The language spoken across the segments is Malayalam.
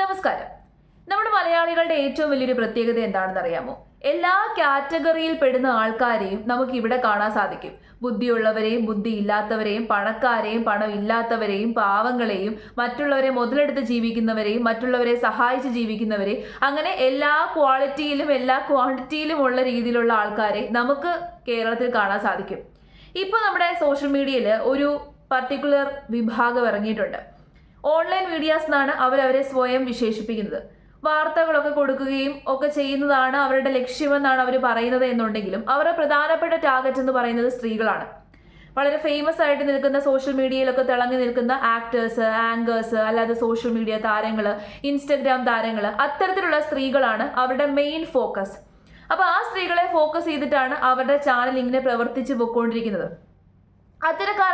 നമസ്കാരം. നമ്മുടെ മലയാളികളുടെ ഏറ്റവും വലിയൊരു പ്രത്യേകത എന്താണെന്ന് അറിയാമോ? എല്ലാ കാറ്റഗറിയിൽ പെടുന്ന ആൾക്കാരെയും നമുക്ക് ഇവിടെ കാണാൻ സാധിക്കും. ബുദ്ധിയുള്ളവരെയും ബുദ്ധി ഇല്ലാത്തവരെയും പണക്കാരെയും പണം ഇല്ലാത്തവരെയും പാവങ്ങളെയും മറ്റുള്ളവരെ മുതലെടുത്ത് ജീവിക്കുന്നവരെയും മറ്റുള്ളവരെ സഹായിച്ച് ജീവിക്കുന്നവരെ അങ്ങനെ എല്ലാ ക്വാളിറ്റിയിലും എല്ലാ ക്വാണ്ടിറ്റിയിലും ഉള്ള രീതിയിലുള്ള ആൾക്കാരെ നമുക്ക് കേരളത്തിൽ കാണാൻ സാധിക്കും. ഇപ്പോൾ നമ്മുടെ സോഷ്യൽ മീഡിയയിൽ ഒരു പർട്ടിക്കുലർ വിഭാഗം ഇറങ്ങിയിട്ടുണ്ട്. ഓൺലൈൻ മീഡിയാസ് എന്നാണ് അവരവരെ സ്വയം വിശേഷിപ്പിക്കുന്നത്. വാർത്തകളൊക്കെ കൊടുക്കുകയും ഒക്കെ ചെയ്യുന്നതാണ് അവരുടെ ലക്ഷ്യമെന്നാണ് അവർ പറയുന്നത് എന്നുണ്ടെങ്കിലും അവരുടെ പ്രധാനപ്പെട്ട ടാർഗറ്റ് എന്ന് പറയുന്നത് സ്ത്രീകളാണ്. വളരെ ഫേമസ് ആയിട്ട് നിൽക്കുന്ന സോഷ്യൽ മീഡിയയിലൊക്കെ തിളങ്ങി നിൽക്കുന്ന ആക്ടേഴ്സ് ആങ്കേഴ്സ് അല്ലാതെ സോഷ്യൽ മീഡിയ താരങ്ങൾ ഇൻസ്റ്റഗ്രാം താരങ്ങൾ അത്തരത്തിലുള്ള സ്ത്രീകളാണ് അവരുടെ മെയിൻ ഫോക്കസ് അപ്പോൾ ആ സ്ത്രീകളെ ഫോക്കസ് ചെയ്തിട്ടാണ് അവരുടെ ചാനൽ ഇങ്ങനെ പ്രവർത്തിച്ചു പോയിക്കൊണ്ടിരിക്കുന്നത്.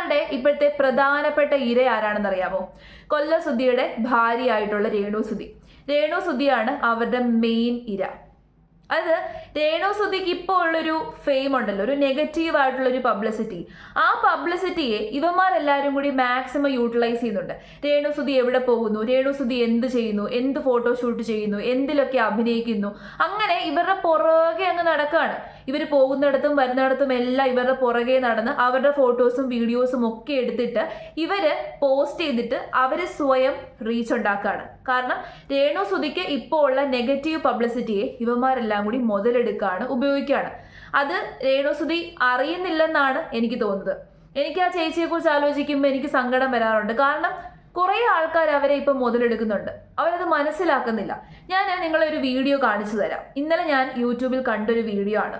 അത്തരക്കാരുടെ ഇപ്പോഴത്തെ പ്രധാനപ്പെട്ട ഇര ആരാണെന്ന് അറിയാമോ? കൊല്ലസുദ്ധിയുടെ ഭാര്യയായിട്ടുള്ള രേണു സുധി. രേണു സുധിയാണ് അവരുടെ മെയിൻ ഇര. അത് രേണു സുധിക്ക് ഇപ്പോൾ ഉള്ളൊരു ഫെയിം ഉണ്ടല്ലോ ഒരു നെഗറ്റീവ് ആയിട്ടുള്ള ഒരു പബ്ലിസിറ്റി ആ പബ്ലിസിറ്റിയെ ഇവന്മാരെല്ലാവരും കൂടി മാക്സിമം യൂട്ടിലൈസ് ചെയ്യുന്നുണ്ട്. രേണു സുധി എവിടെ പോകുന്നു? രേണു സുധി എന്ത് ചെയ്യുന്നു? എന്ത് ഫോട്ടോഷൂട്ട് ചെയ്യുന്നു? എന്തിലൊക്കെ അഭിനയിക്കുന്നു? അങ്ങനെ ഇവരുടെ പുറകെ അങ്ങ് നടക്കുകയാണ് ഇവർ പോകുന്നിടത്തും വരുന്നിടത്തും എല്ലാം ഇവരുടെ പുറകെ നടന്ന് അവരുടെ ഫോട്ടോസും വീഡിയോസും ഒക്കെ എടുത്തിട്ട് ഇവർ പോസ്റ്റ് ചെയ്തിട്ട് അവർ സ്വയം റീച്ച് ഉണ്ടാക്കുകയാണ് കാരണം രേണു സുധിക്ക് ഇപ്പോൾ ഉള്ള നെഗറ്റീവ് പബ്ലിസിറ്റിയെ ഇവന്മാരെല്ലാം കൂടി മുതലെടുക്കുകയാണ് ഉപയോഗിക്കുകയാണ് അത് രേണു സുധി അറിയുന്നില്ലെന്നാണ് എനിക്ക് തോന്നുന്നത്. എനിക്ക് ആ ചേച്ചിയെ കുറിച്ച് ആലോചിക്കുമ്പോൾ എനിക്ക് സങ്കടം വരാറുണ്ട്. കാരണം കുറേ ആൾക്കാർ അവരെ ഇപ്പം മുതലെടുക്കുന്നുണ്ട്. അവരത് മനസ്സിലാക്കുന്നില്ല. ഞാൻ നിങ്ങളെ ഒരു വീഡിയോ കാണിച്ചു തരാം. ഇന്നലെ ഞാൻ യൂട്യൂബിൽ കണ്ടൊരു വീഡിയോ ആണ്.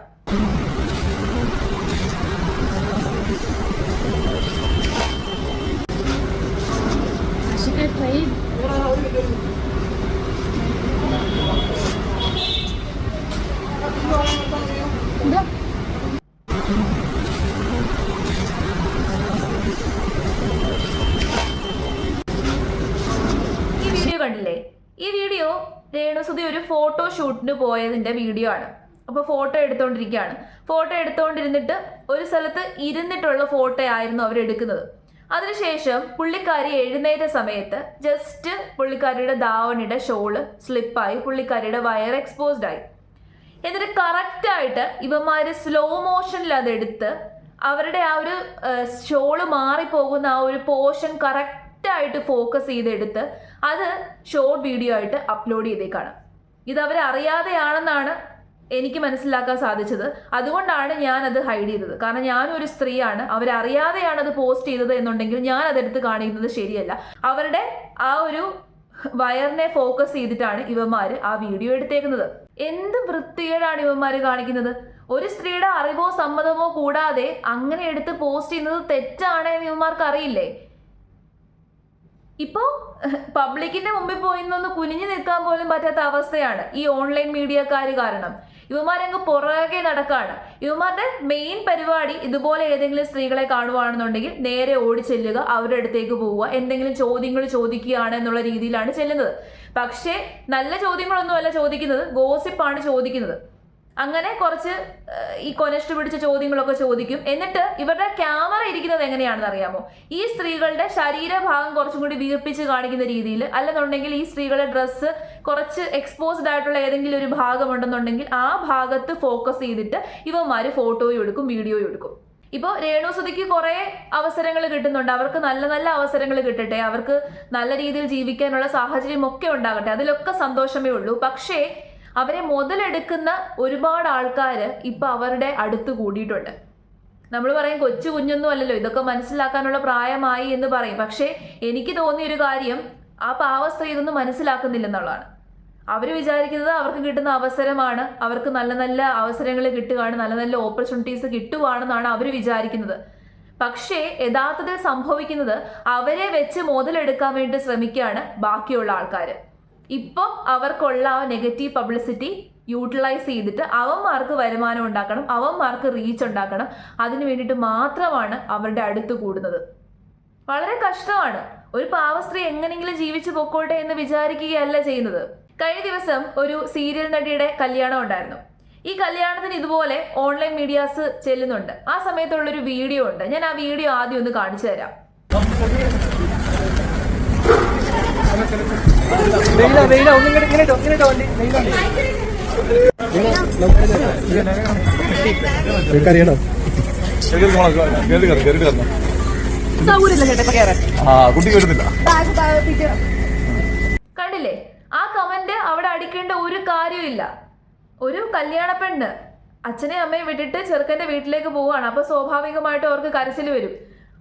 ഈ വീഡിയോ കണ്ടില്ലേ? ഈ വീഡിയോ രേണുസുതി ഒരു ഫോട്ടോ ഷൂട്ടിന് പോയതിന്റെ വീഡിയോ ആണ്. അപ്പോൾ ഫോട്ടോ എടുത്തുകൊണ്ടിരിക്കുകയാണ് ഫോട്ടോ എടുത്തുകൊണ്ടിരുന്നിട്ട് ഒരു സ്ഥലത്ത് ഇരുന്നിട്ടുള്ള ഫോട്ടോ ആയിരുന്നു അവർ എടുക്കുന്നത്. അതിനുശേഷം പുള്ളിക്കാരി എഴുന്നേറ്റ സമയത്ത് ജസ്റ്റ് പുള്ളിക്കാരിയുടെ ധാവണിയുടെ ഷോൾ സ്ലിപ്പായി പുള്ളിക്കാരിയുടെ വയർ എക്സ്പോസ്ഡ് ആയി. എന്നിട്ട് കറക്റ്റായിട്ട് ഇവന്മാര് സ്ലോ മോഷനിൽ അതെടുത്ത് അവരുടെ ആ ഒരു ഷോൾ മാറിപ്പോകുന്ന ആ ഒരു പോർഷൻ കറക്റ്റായിട്ട് ഫോക്കസ് ചെയ്തെടുത്ത് അത് ഷോർട്ട് വീഡിയോ ആയിട്ട് അപ്ലോഡ് ചെയ്തേക്കാണ്. ഇത് അവരറിയാതെയാണെന്നാണ് എനിക്ക് മനസ്സിലാക്കാൻ സാധിച്ചത്. അതുകൊണ്ടാണ് ഞാൻ അത് ഹൈഡ് ചെയ്തത്. കാരണം ഞാനും ഒരു സ്ത്രീയാണ്. അവരറിയാതെയാണ് അത് പോസ്റ്റ് ചെയ്തത് എന്നുണ്ടെങ്കിൽ ഞാൻ അതെടുത്ത് കാണിക്കുന്നത് ശരിയല്ല. അവരുടെ ആ ഒരു വയറിനെ ഫോക്കസ് ചെയ്തിട്ടാണ് ഇവന്മാര് ആ വീഡിയോ എടുത്തേക്കുന്നത്. എന്ത് വൃത്തികേടാണ് ഇവന്മാര് കാണിക്കുന്നത്? ഒരു സ്ത്രീയുടെ അറിവോ സമ്മതമോ കൂടാതെ അങ്ങനെ എടുത്ത് പോസ്റ്റ് ചെയ്യുന്നത് തെറ്റാണ് എന്ന് ഇവന്മാർക്ക് അറിയില്ലേ ഇപ്പോ പബ്ലിക്കിന്റെ മുമ്പിൽ പോയി നിന്നൊന്ന് കുനിഞ്ഞു നിൽക്കാൻ പോലും പറ്റാത്ത അവസ്ഥയാണ് ഈ ഓൺലൈൻ മീഡിയക്കാർ കാരണം. ഇവന്മാരങ്ങ് പുറകെ നടക്കാണ്. ഇവന്മാരുടെ മെയിൻ പരിപാടി ഇതുപോലെ ഏതെങ്കിലും സ്ത്രീകളെ കാണുവാണെന്നുണ്ടെങ്കിൽ നേരെ ഓടി ചെല്ലുക അവരുടെ അടുത്തേക്ക് പോവുക എന്തെങ്കിലും ചോദ്യങ്ങൾ ചോദിക്കുകയാണ് എന്നുള്ള രീതിയിലാണ് ചെല്ലുന്നത്. പക്ഷേ നല്ല ചോദ്യങ്ങളൊന്നുമല്ല ചോദിക്കുന്നത് ഗോസിപ്പാണ് ചോദിക്കുന്നത്. അങ്ങനെ കുറച്ച് ഈ കൊനഷ്ട പിടിച്ച ചോദ്യങ്ങളൊക്കെ ചോദിക്കും. എന്നിട്ട് ഇവരുടെ ക്യാമറ ഇരിക്കുന്നത് എങ്ങനെയാണെന്ന് അറിയാമോ? ഈ സ്ത്രീകളുടെ ശരീരഭാഗം കുറച്ചും കൂടി വീർപ്പിച്ച് കാണിക്കുന്ന രീതിയിൽ അല്ലെന്നുണ്ടെങ്കിൽ ഈ സ്ത്രീകളുടെ ഡ്രസ്സ് കുറച്ച് എക്സ്പോസ്ഡ് ആയിട്ടുള്ള ഏതെങ്കിലും ഒരു ഭാഗം ഉണ്ടെന്നുണ്ടെങ്കിൽ ആ ഭാഗത്ത് ഫോക്കസ് ചെയ്തിട്ട് ഇവന്മാർ ഫോട്ടോയും എടുക്കും വീഡിയോയും എടുക്കും. ഇപ്പോൾ രേണുസുതിക്ക് കുറേ അവസരങ്ങൾ കിട്ടുന്നുണ്ട്. അവർക്ക് നല്ല നല്ല അവസരങ്ങൾ കിട്ടട്ടെ. അവർക്ക് നല്ല രീതിയിൽ ജീവിക്കാനുള്ള സാഹചര്യം ഒക്കെ ഉണ്ടാകട്ടെ. അതിലൊക്കെ സന്തോഷമേ ഉള്ളൂ. പക്ഷേ അവരെ മുതലെടുക്കുന്ന ഒരുപാട് ആൾക്കാർ ഇപ്പൊ അവരുടെ അടുത്ത് കൂടിയിട്ടുണ്ട്. നമ്മൾ പറയും കൊച്ചു കുഞ്ഞൊന്നും അല്ലല്ലോ. ഇതൊക്കെ മനസ്സിലാക്കാനുള്ള പ്രായമായി എന്ന് പറയും. പക്ഷേ എനിക്ക് തോന്നിയൊരു കാര്യം ആ പാവ ഇതൊന്നും മനസ്സിലാക്കുന്നില്ലെന്നുള്ളതാണ് അവർ വിചാരിക്കുന്നത് അവർക്ക് കിട്ടുന്ന അവസരമാണ്. അവർക്ക് നല്ല നല്ല അവസരങ്ങൾ കിട്ടുകയാണ് നല്ല നല്ല ഓപ്പർച്യൂണിറ്റീസ് കിട്ടുവാണെന്നാണ് അവർ വിചാരിക്കുന്നത്. പക്ഷേ യഥാർത്ഥത്തിൽ സംഭവിക്കുന്നത് അവരെ വെച്ച് മുതലെടുക്കാൻ വേണ്ടി ശ്രമിക്കുകയാണ് ബാക്കിയുള്ള ആൾക്കാർ ഇപ്പം അവർക്കുള്ള ആ നെഗറ്റീവ് പബ്ലിസിറ്റി യൂട്ടിലൈസ് ചെയ്തിട്ട് അവന്മാർക്ക് വരുമാനം ഉണ്ടാക്കണം അവന്മാർക്ക് റീച്ച് ഉണ്ടാക്കണം. അതിന് വേണ്ടിയിട്ട് മാത്രമാണ് അവരുടെ അടുത്ത് കൂടുന്നത്. വളരെ കഷ്ടമാണ്. ഒരു പാവ സ്ത്രീ എങ്ങനെയെങ്കിലും ജീവിച്ചു പൊക്കോട്ടെ എന്ന് വിചാരിക്കുകയല്ല ചെയ്യുന്നത്. കഴിഞ്ഞ ദിവസം ഒരു സീരിയൽ നടിയുടെ കല്യാണം ഉണ്ടായിരുന്നു. ഈ കല്യാണത്തിന് ഇതുപോലെ ഓൺലൈൻ മീഡിയാസ് ചെല്ലുന്നുണ്ട്. ആ സമയത്തുള്ള ഒരു വീഡിയോ ഉണ്ട്. ഞാൻ ആ വീഡിയോ ആദ്യം ഒന്ന് കാണിച്ചു തരാം. ഇങ്ങനെ കണ്ടില്ലേ? ആ കമന്റ് അവിടെ അടിക്കേണ്ട ഒരു കാര്യമില്ല ഒരു കല്യാണ പെണ്ണ് അച്ഛനെയും അമ്മയും വിട്ടിട്ട് ചെറുക്കന്റെ വീട്ടിലേക്ക് പോവുകയാണ്. അപ്പൊ സ്വാഭാവികമായിട്ട് അവർക്ക് കരച്ചിൽ വരും.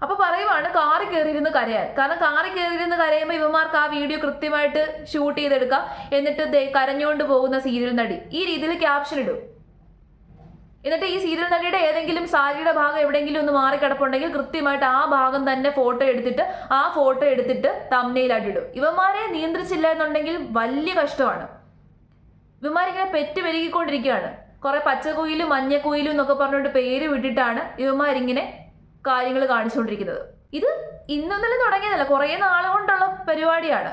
അപ്പൊ പറയുവാണ് കാറി കയറിയിരുന്ന് കരയാൻ. കാരണം കാറി കയറിയിരുന്ന് കരയുമ്പോൾ ഇവന്മാർക്ക് ആ വീഡിയോ കൃത്യമായിട്ട് ഷൂട്ട് ചെയ്തെടുക്കാം. എന്നിട്ട് ദേ കരഞ്ഞുകൊണ്ട് പോകുന്ന സീരിയൽ നടി. ഈ രീതിയിൽ ക്യാപ്ഷൻ ഇടും. എന്നിട്ട് ഈ സീരിയൽ നടിയുടെ ഏതെങ്കിലും സാരിയുടെ ഭാഗം എവിടെയെങ്കിലും ഒന്ന് മാറി മാറിക്കിടപ്പുണ്ടെങ്കിൽ കൃത്യമായിട്ട് ആ ഭാഗം തന്നെ ഫോട്ടോ എടുത്തിട്ട് ആ ഫോട്ടോ എടുത്തിട്ട് തമ്മനയിലായിട്ട് ഇടും. ഇവന്മാരെ നിയന്ത്രിച്ചില്ല എന്നുണ്ടെങ്കിൽ വലിയ കഷ്ടമാണ്. ഇവന്മാരിങ്ങനെ പെറ്റ് പെരുകിക്കൊണ്ടിരിക്കുകയാണ്. കുറെ പച്ചക്കുയിലും മഞ്ഞക്കുയിലും എന്നൊക്കെ പറഞ്ഞുകൊണ്ട് പേര് വിട്ടിട്ടാണ് ഇവന്മാരിങ്ങനെ കാര്യങ്ങൾ കാണിച്ചുകൊണ്ടിരിക്കുന്നത്. ഇത് ഇന്നൊന്നലെ തുടങ്ങിയതല്ല കുറേ നാളുകൊണ്ടുള്ള പരിപാടിയാണ്.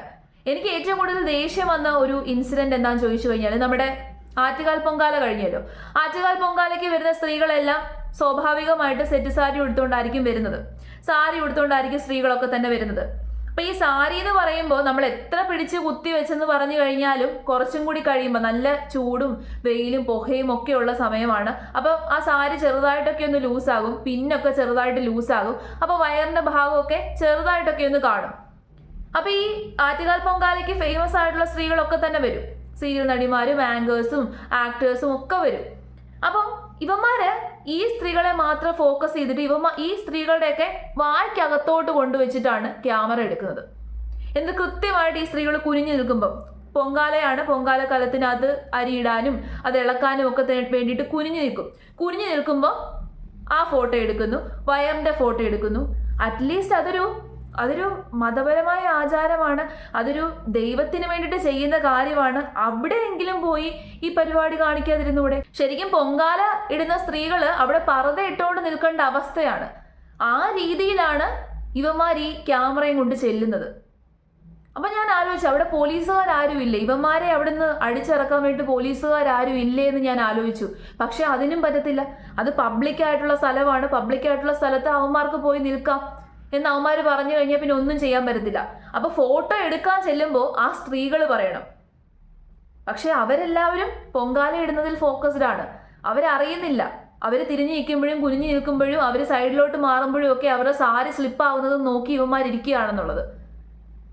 എനിക്ക് ഏറ്റവും കൂടുതൽ ദേഷ്യം വന്ന ഒരു ഇൻസിഡന്റ് എന്താണെന്ന് ചോദിച്ചു കഴിഞ്ഞാൽ നമ്മുടെ ആറ്റുകാൽ പൊങ്കാല കഴിഞ്ഞല്ലോ. ആറ്റുകാൽ പൊങ്കാലയ്ക്ക് വരുന്ന സ്ത്രീകളെല്ലാം സ്വാഭാവികമായിട്ട് സെറ്റ് സാരി ഉടുത്തുകൊണ്ടായിരിക്കും വരുന്നത്. സാരി ഉടുത്തുകൊണ്ടായിരിക്കും സ്ത്രീകളൊക്കെ തന്നെ വരുന്നത്. അപ്പൊ ഈ സാരി എന്ന് പറയുമ്പോൾ നമ്മൾ എത്ര പിടിച്ച് കുത്തി വെച്ചെന്ന് പറഞ്ഞു കഴിഞ്ഞാലും കുറച്ചും കൂടി കഴിയുമ്പോൾ നല്ല ചൂടും വെയിലും പുകയും ഒക്കെ ഉള്ള സമയമാണ്. അപ്പോൾ ആ സാരി ചെറുതായിട്ടൊക്കെ ഒന്ന് ലൂസാകും പിന്നൊക്കെ ചെറുതായിട്ട് ലൂസാകും അപ്പോൾ വയറിന്റെ ഭാഗമൊക്കെ ചെറുതായിട്ടൊക്കെ ഒന്ന് കാണും. അപ്പോൾ ഈ ആറ്റുകാൽ പൊങ്കാലയ്ക്ക് ഫേമസ് ആയിട്ടുള്ള സ്ത്രീകളൊക്കെ തന്നെ വരും. സീരിയൽ നടിമാരും ആങ്കേഴ്സും ആക്ടേഴ്സും ഒക്കെ വരും. അപ്പം ഇവന്മാര് ഈ സ്ത്രീകളെ മാത്രം ഫോക്കസ് ചെയ്തിട്ട് ഇവന്മാ ഈ സ്ത്രീകളുടെയൊക്കെ വായ്ക്കകത്തോട്ട് കൊണ്ടുവച്ചിട്ടാണ് ക്യാമറ എടുക്കുന്നത്. എന്നിട്ട് കൃത്യമായിട്ട് ഈ സ്ത്രീകൾ കുനിഞ്ഞു നിൽക്കുമ്പം പൊങ്കാലയാണ് പൊങ്കാല കലത്തിനകത്ത് അരിയിടാനും അത് ഇളക്കാനും ഒക്കെ വേണ്ടിയിട്ട് കുനിഞ്ഞു നിൽക്കും. കുനിഞ്ഞു നിൽക്കുമ്പോൾ ആ ഫോട്ടോ എടുക്കുന്നു വയറിന്റെ ഫോട്ടോ എടുക്കുന്നു. അറ്റ്ലീസ്റ്റ് അതൊരു അതൊരു മതപരമായ ആചാരമാണ്. അതൊരു ദൈവത്തിന് വേണ്ടിയിട്ട് ചെയ്യുന്ന കാര്യമാണ്. അവിടെയെങ്കിലും പോയി ഈ പരിപാടി കാണിക്കാതിരുന്നൂടെ? ശരിക്കും പൊങ്കാല ഇടുന്ന സ്ത്രീകൾ അവിടെ പറത ഇട്ടുകൊണ്ട് നിൽക്കേണ്ട അവസ്ഥയാണ്. ആ രീതിയിലാണ് ഇവന്മാർ ഈ ക്യാമറയും കൊണ്ട് ചെല്ലുന്നത്. അപ്പൊ ഞാൻ ആലോചിച്ചു അവിടെ പോലീസുകാർ ആരും ഇല്ല ഇവന്മാരെ അവിടുന്ന് അടിച്ചിറക്കാൻ വേണ്ടി പോലീസുകാർ ആരും ഇല്ലേ എന്ന് ഞാൻ ആലോചിച്ചു. പക്ഷെ അതിനും പറ്റത്തില്ല. അത് പബ്ലിക് ആയിട്ടുള്ള സ്ഥലമാണ്. പബ്ലിക് ആയിട്ടുള്ള സ്ഥലത്ത് അവന്മാർക്ക് പോയി നിൽക്കാം. എന്ന് അവന്മാർ പറഞ്ഞു കഴിഞ്ഞാൽ പിന്നെ ഒന്നും ചെയ്യാൻ പറ്റത്തില്ല. അപ്പൊ ഫോട്ടോ എടുക്കാൻ ചെല്ലുമ്പോൾ ആ സ്ത്രീകൾ പറയണം. പക്ഷെ അവരെല്ലാവരും പൊങ്കാല ഇടുന്നതിൽ ഫോക്കസ്ഡ് ആണ്. അവരറിയുന്നില്ല. അവർ തിരിഞ്ഞു നിൽക്കുമ്പോഴും കുനിഞ്ഞു നിൽക്കുമ്പോഴും അവർ സൈഡിലോട്ട് മാറുമ്പോഴും ഒക്കെ അവരുടെ സാരി സ്ലിപ്പാവുന്നത് നോക്കി ഇവന്മാരിയ്ക്കുകയാണെന്നുള്ളത്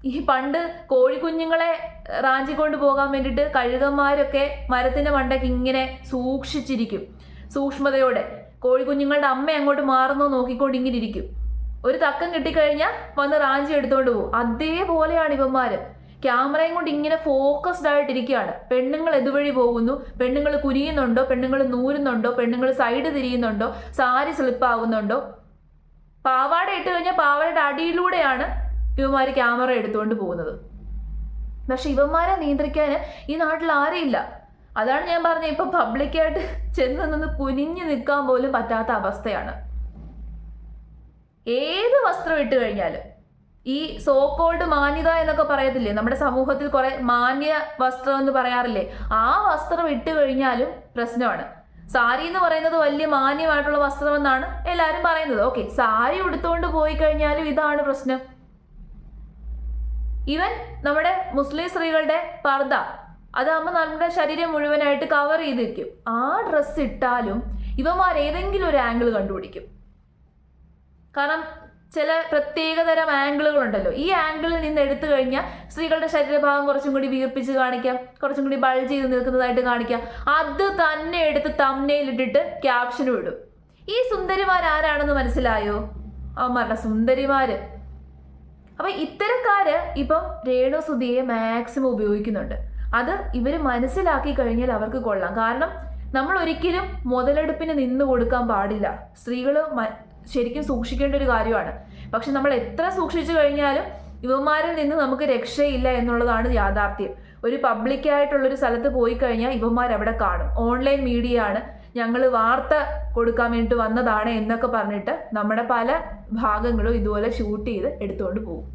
ഈ പണ്ട് കോഴിക്കുഞ്ഞുങ്ങളെ റാഞ്ചിക്കൊണ്ട് പോകാൻ വേണ്ടിയിട്ട് കഴുകന്മാരൊക്കെ മരത്തിന്റെ മണ്ടയ്ക്ക് ഇങ്ങനെ സൂക്ഷിച്ചിരിക്കും. സൂക്ഷ്മതയോടെ. കോഴിക്കുഞ്ഞുങ്ങളുടെ അമ്മ അങ്ങോട്ട് മാറുന്നോ നോക്കിക്കൊണ്ട് ഇങ്ങനെ ഇരിക്കും. ഒരു തക്കം കിട്ടിക്കഴിഞ്ഞാൽ വന്ന് റാഞ്ചി എടുത്തോണ്ട് പോകും അതേപോലെയാണ് ഇവന്മാര്. ക്യാമറയും കൊണ്ട് ഇങ്ങനെ ഫോക്കസ്ഡ് ആയിട്ടിരിക്കുകയാണ് പെണ്ണുങ്ങൾ ഇതുവഴി പോകുന്നു? പെണ്ണുങ്ങൾ കുനിയുന്നുണ്ടോ? പെണ്ണുങ്ങൾ നൂരുന്നുണ്ടോ? പെണ്ണുങ്ങൾ സൈഡ് തിരിയുന്നുണ്ടോ? സാരി സ്ലിപ്പ് ആവുന്നുണ്ടോ? പാവാട ഇട്ട് കഴിഞ്ഞാൽ പാവാടയുടെ അടിയിലൂടെയാണ് ഇവന്മാർ ക്യാമറ എടുത്തുകൊണ്ട് പോകുന്നത്. പക്ഷെ ഇവന്മാരെ നിയന്ത്രിക്കാൻ ഈ നാട്ടിൽ ആരെയില്ല അതാണ് ഞാൻ പറഞ്ഞത്. ഇപ്പം പബ്ലിക്കായിട്ട് ചെന്ന് നിന്ന് കുനിഞ്ഞു നിൽക്കാൻ പോലും പറ്റാത്ത അവസ്ഥയാണ്. ഏത് വസ്ത്രം ഇട്ട് കഴിഞ്ഞാലും ഈ സോക്കോൾഡ് മാന്യത എന്നൊക്കെ പറയത്തില്ലേ? നമ്മുടെ സമൂഹത്തിൽ കുറെ മാന്യ വസ്ത്രം എന്ന് പറയാറില്ലേ? ആ വസ്ത്രം ഇട്ട് കഴിഞ്ഞാലും പ്രശ്നമാണ്. സാരി എന്ന് പറയുന്നത് വലിയ മാന്യമായിട്ടുള്ള വസ്ത്രമെന്നാണ് എല്ലാവരും പറയുന്നത്. ഓക്കെ സാരി ഉടുത്തുകൊണ്ട് പോയി കഴിഞ്ഞാലും ഇതാണ് പ്രശ്നം. ഈവൻ നമ്മുടെ മുസ്ലിം സ്ത്രീകളുടെ പർദ്ദ അതാകുമ്പോൾ നമ്മുടെ ശരീരം മുഴുവനായിട്ട് കവർ ചെയ്ത് വെക്കും. ആ ഡ്രസ്സ് ഇട്ടാലും ഇവന്മാർ ഏതെങ്കിലും ഒരു ആംഗിൾ കണ്ടുപിടിക്കും. കാരണം ചില പ്രത്യേകതരം ആംഗിളുകൾ ഉണ്ടല്ലോ ഈ ആംഗിളിൽ നിന്ന് എടുത്തു കഴിഞ്ഞാൽ സ്ത്രീകളുടെ ശരീരഭാഗം കുറച്ചും കൂടി വീർപ്പിച്ച് കാണിക്കാം കുറച്ചും കൂടി ബൾജ് ചെയ്ത് നിൽക്കുന്നതായിട്ട് കാണിക്കാം. അത് തന്നെ എടുത്ത് തമ്മനയിലിട്ടിട്ട് ക്യാപ്ഷനും ഇടും. ഈ സുന്ദരിമാർ ആരാണെന്ന് മനസ്സിലായോ? അവന്മാരുടെ സുന്ദരിമാര്. അപ്പൊ ഇത്തരക്കാര് ഇപ്പം രേണുസുതിയെ മാക്സിമം ഉപയോഗിക്കുന്നുണ്ട്. അത് ഇവർ മനസ്സിലാക്കി കഴിഞ്ഞാൽ അവർക്ക് കൊള്ളാം. കാരണം നമ്മൾ ഒരിക്കലും മുതലെടുപ്പിന് നിന്ന് കൊടുക്കാൻ പാടില്ല. സ്ത്രീകൾ ശരിക്കും സൂക്ഷിക്കേണ്ട ഒരു കാര്യമാണ്. പക്ഷെ നമ്മൾ എത്ര സൂക്ഷിച്ചു കഴിഞ്ഞാലും ഇവന്മാരിൽ നിന്ന് നമുക്ക് രക്ഷയില്ല എന്നുള്ളതാണ് യാഥാർത്ഥ്യം. ഒരു പബ്ലിക്കായിട്ടുള്ളൊരു സ്ഥലത്ത് പോയി കഴിഞ്ഞാൽ ഇവന്മാർ അവിടെ കാണും. ഓൺലൈൻ മീഡിയ ആണ് ഞങ്ങൾ വാർത്ത കൊടുക്കാൻ വേണ്ടിയിട്ട് വന്നതാണ് എന്നൊക്കെ പറഞ്ഞിട്ട് നമ്മുടെ പല ഭാഗങ്ങളും ഇതുപോലെ ഷൂട്ട് ചെയ്ത് എടുത്തുകൊണ്ട് പോകും.